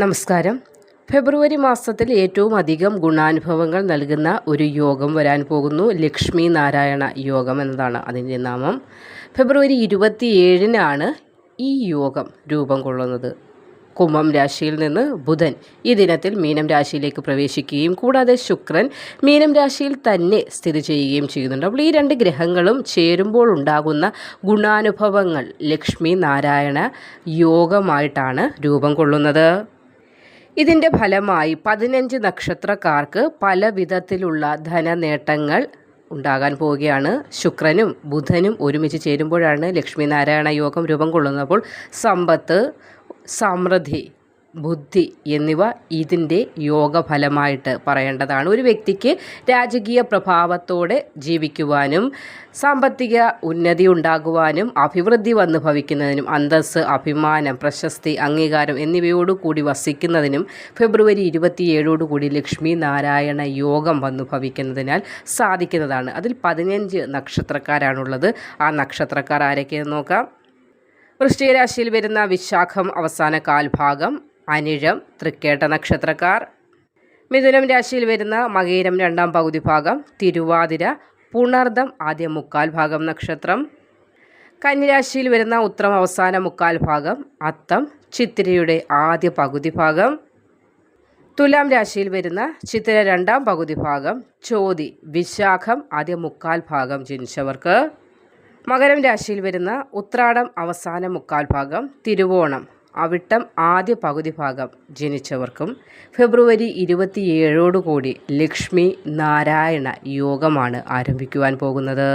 നമസ്കാരം. ഫെബ്രുവരി മാസത്തിൽ ഏറ്റവും അധികം ഗുണാനുഭവങ്ങൾ നൽകുന്ന ഒരു യോഗം വരാൻ പോകുന്നു. ലക്ഷ്മി നാരായണ യോഗം എന്നതാണ് അതിന്റെ നാമം. ഫെബ്രുവരി ഇരുപത്തിയേഴിനാണ് ഈ യോഗം രൂപം കൊള്ളുന്നത്. കുംഭം രാശിയിൽ നിന്ന് ബുധൻ ഈ ദിനത്തിൽ മീനം രാശിയിലേക്ക് പ്രവേശിക്കുകയും കൂടാതെ ശുക്രൻ മീനം രാശിയിൽ തന്നെ സ്ഥിതി ചെയ്യുകയും ചെയ്യുന്നുണ്ട്. അപ്പോൾ ഈ രണ്ട് ഗ്രഹങ്ങളും ചേരുമ്പോൾ ഉണ്ടാകുന്ന ഗുണാനുഭവങ്ങൾ ലക്ഷ്മി നാരായണ യോഗമായിട്ടാണ് രൂപം കൊള്ളുന്നത്. ഇതിന്റെ ഫലമായി പതിനഞ്ച് നക്ഷത്രക്കാർക്ക് പല വിധത്തിലുള്ള ധനനേട്ടങ്ങൾ ഉണ്ടാകാൻ പോവുകയാണ്. ശുക്രനും ബുധനും ഒരുമിച്ച് ചേരുമ്പോഴാണ് ലക്ഷ്മി നാരായണ യോഗം രൂപം കൊള്ളുന്നപ്പോൾ സമ്പത്ത് സമൃദ്ധി ബുദ്ധി എന്നിവ ഇതിന്റെ യോഗഫലമായിട്ട് പറയേണ്ടതാണ്. ഒരു വ്യക്തിക്ക് രാജകീയ പ്രഭാവത്തോടെ ജീവിക്കുവാനും സാമ്പത്തിക ഉന്നതി ഉണ്ടാകുവാനും അഭിവൃദ്ധി വന്നു ഭവിക്കുന്നതിനും അന്തസ് അഭിമാനം പ്രശസ്തി അംഗീകാരം എന്നിവയോടു കൂടി വസിക്കുന്നതിനും ഫെബ്രുവരി ഇരുപത്തിയേഴോടുകൂടി ലക്ഷ്മി നാരായണ യോഗം വന്നു ഭവിക്കുന്നതിനാൽ സാധിക്കുന്നതാണ്. അതിൽ പതിനഞ്ച് നക്ഷത്രക്കാരാണുള്ളത്. ആ നക്ഷത്രക്കാർ ആരൊക്കെയെന്ന് നോക്കാം. വൃശ്ചിക രാശിയിൽ വരുന്ന വിശാഖം അവസാന കാൽഭാഗം അനിഴം തൃക്കേട്ട നക്ഷത്രക്കാർ. മിഥുനം രാശിയിൽ വരുന്ന മകീരം രണ്ടാം പകുതി ഭാഗം തിരുവാതിര പുണർദം ആദ്യ മുക്കാൽ ഭാഗം നക്ഷത്രം. കന്നിരാശിയിൽ വരുന്ന ഉത്രം അവസാന മുക്കാൽ ഭാഗം അത്തം ചിത്തിരയുടെ ആദ്യ പകുതി ഭാഗം. തുലാം രാശിയിൽ വരുന്ന ചിത്തിര രണ്ടാം പകുതി ഭാഗം ചോതി വിശാഖം ആദ്യ മുക്കാൽ ഭാഗം ജനിച്ചവർക്ക്. മകരം രാശിയിൽ വരുന്ന ഉത്രാടം അവസാന മുക്കാൽ ഭാഗം തിരുവോണം അവിട്ടം ആദ്യ പകുതി ഭാഗം ജനിച്ചവർക്കും ഫെബ്രുവരി ഇരുപത്തിയേഴോടുകൂടി ലക്ഷ്മി നാരായണ യോഗമാണ് ആരംഭിക്കുവാൻ പോകുന്നത്.